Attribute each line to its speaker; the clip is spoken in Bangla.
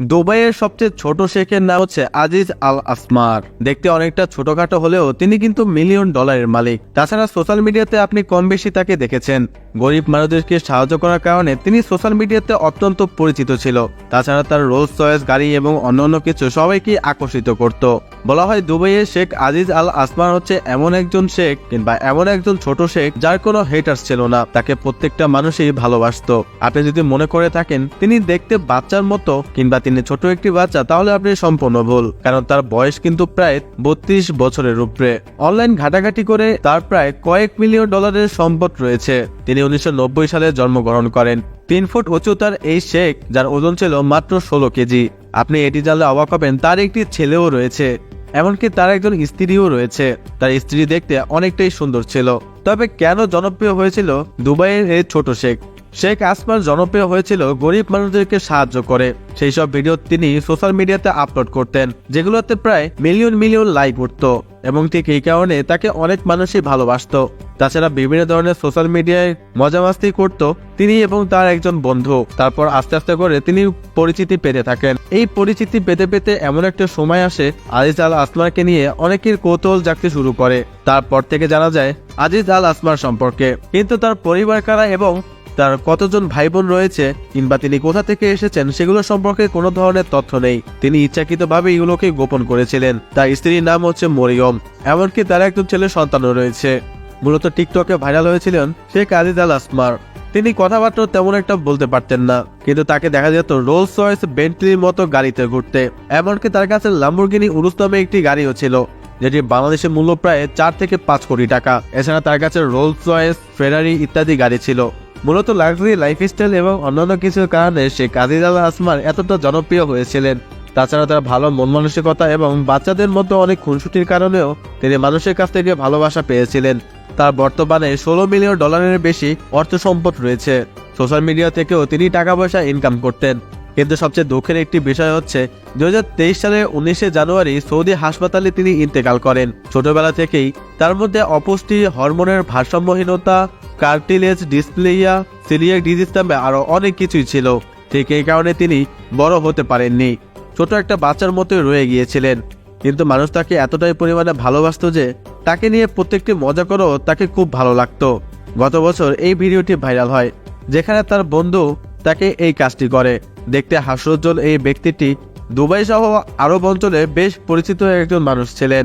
Speaker 1: দুবাইয়ের সবচেয়ে ছোট শেখের নাম হচ্ছে আজিজ আল আসমার। দেখতে অনেকটা ছোটখাটো হলেও তিনি কিন্তু মিলিয়ন ডলারের মালিক। তাছাড়া সোশ্যাল মিডিয়াতে আপনি কম বেশি তাকে দেখেছেন। গরিব মানুষদেরকে সাহায্য করার কারণে তিনি সোশ্যাল মিডিয়াতে অত্যন্ত পরিচিত ছিল। তাছাড়া তার রোলস চয়েস গাড়ি এবং অন্যান্য কিছু সবাইকে আকর্ষিত করত। বলা হয় দুবাইয়ের শেখ আজিজ আল আসমার হচ্ছে এমন একজন শেখ কিংবা এমন একজন ছোট শেখ যার কোনো হেটার্স ছিল না, তাকে প্রত্যেকটা মানুষই ভালোবাসতো। আপনি যদি মনে করে থাকেন, তিনি দেখতে বাচ্চার মতো কিংবা তিনি ছোট একটি বাচ্চা, তাহলে আপনি সম্পূর্ণ ভুল, কারণ তার বয়স কিন্তু প্রায় বত্রিশ বছরের উপরে। অনলাইন ঘাটাঘাটি করে তার প্রায় কয়েক মিলিয়ন ডলারের সম্পদ রয়েছে। তিনি উনিশশো নব্বই সালে জন্মগ্রহণ করেন। তিন ফুট উঁচু তার এই শেখ, যার ওজন ছিল মাত্র ষোলো কেজি। আপনি এটি জানলে অবাক হবেন, তার একটি ছেলেও রয়েছে। এমনকি তার একজন স্ত্রীও রয়েছে। তার স্ত্রী দেখতে অনেকটাই সুন্দর ছিল। তবে কেন জনপ্রিয় হয়েছিল দুবাইয়ের এই ছোট শেখ? শেখ আসমান জনপ্রিয় হয়েছিল গরিব মানুষদেরকে সাহায্য করে। সেই সব ভিডিও তিনি সোশ্যাল মিডিয়াতে আপলোড করতেন, যেগুলোতে প্রায় মিলিয়ন মিলিয়ন লাইক উঠত এবং ঠিক এই কারণে তাকে অনেক মানুষই ভালোবাসতো। তাছাড়া বিভিন্ন ধরনের সোশ্যাল মিডিয়ায় মজামাস্তি করত তিনি এবং তার একজন বন্ধু। তারপর আস্তে আস্তে করে তিনি পরিচিতি পেতে থাকেন। এই পরিচিতি পেতে পেতে এমন একটা সময় আসে, আজিজ আল আসমারকে নিয়ে অনেকের কৌতূহল জাগতে শুরু করে। তারপর থেকে জানা যায়, আজিজ আল আসমার সম্পর্কে। কিন্তু তার পরিবার কারা এবং তার কতজন ভাই বোন রয়েছে কিংবা তিনি কোথা থেকে এসেছেন সেগুলো সম্পর্কে কোনো ধরনের তথ্য নেই। তিনি ইচ্ছাকৃতভাবে এগুলোকে গোপন করেছিলেন। তার স্ত্রীর নাম হচ্ছে মরিয়ম, এমনকি তার একজন ছেলে সন্তানও রয়েছে। মূলত টিকটকে ভাইরাল হয়েছিলেন শেখ আজিজ আল আসমার। তিনি কথাবার্তা তেমন একটা বলতে পারতেন না, কিন্তু তাকে দেখা যেত রোলস রয়েস বেন্টলির মতো গাড়িতে ঘুরতে। এমনকি তার কাছে লাম্বরগিনি উরুস নামে একটি গাড়িও ছিল, যেটি বাংলাদেশের মূল্য প্রায় চার থেকে পাঁচ কোটি টাকা। এছাড়া তার কাছে রোলস রয়েস, ফেরারি ইত্যাদি গাড়ি ছিল। মূলত লাক্সারি লাইফস্টাইল এবং অন্যান্য কিছুর কারণে সে আল আসমার এতটা জনপ্রিয় হয়েছিলেন। তাছাড়া তার ভালো মন মানসিকতা এবং বাচ্চাদের মধ্যে অনেক খুনসুটির কারণেও তিনি মানুষের কাছ থেকে ভালোবাসা পেয়েছিলেন। তার বর্তমানে ষোলো মিলিয়ন ডলারের বেশি অর্থ সম্পদ রয়েছে। সোশ্যাল মিডিয়া থেকেও তিনি টাকা পয়সা ইনকাম করতেন। কিন্তু সবচেয়ে দুঃখের একটি বিষয় হচ্ছে দু হাজার তেইশ সালের উনিশে জানুয়ারি সৌদি হাসপাতালে তিনি ইন্তেকাল করেন। ছোটবেলা থেকেই তার মধ্যে অপুষ্টি, হরমোনের ভারসাম্যহীনতা কার্টিলেজ ডিসপ্লেইয়া সিলিয়াক ডিজিজ নামে আরও অনেক কিছুই ছিল। ঠিক এই কারণে তিনি বড় হতে পারেননি। ছোট একটা বাচ্চার মতোই রয়ে গিয়েছিলেন। কিন্তু মানুষ তাকে এতটাই পরিমাণে ভালোবাসতো যে তাকে নিয়ে প্রত্যেকটি মজা করেও তাকে খুব ভালো লাগতো। গত বছর এই ভিডিওটি ভাইরাল হয়, যেখানে তার বন্ধু তাকে এই কাজটি করে। দেখতে হাস্যোজ্জ্বল এই ব্যক্তিটি দুবাই সহ আরব অঞ্চলে বেশ পরিচিত একজন মানুষ ছিলেন।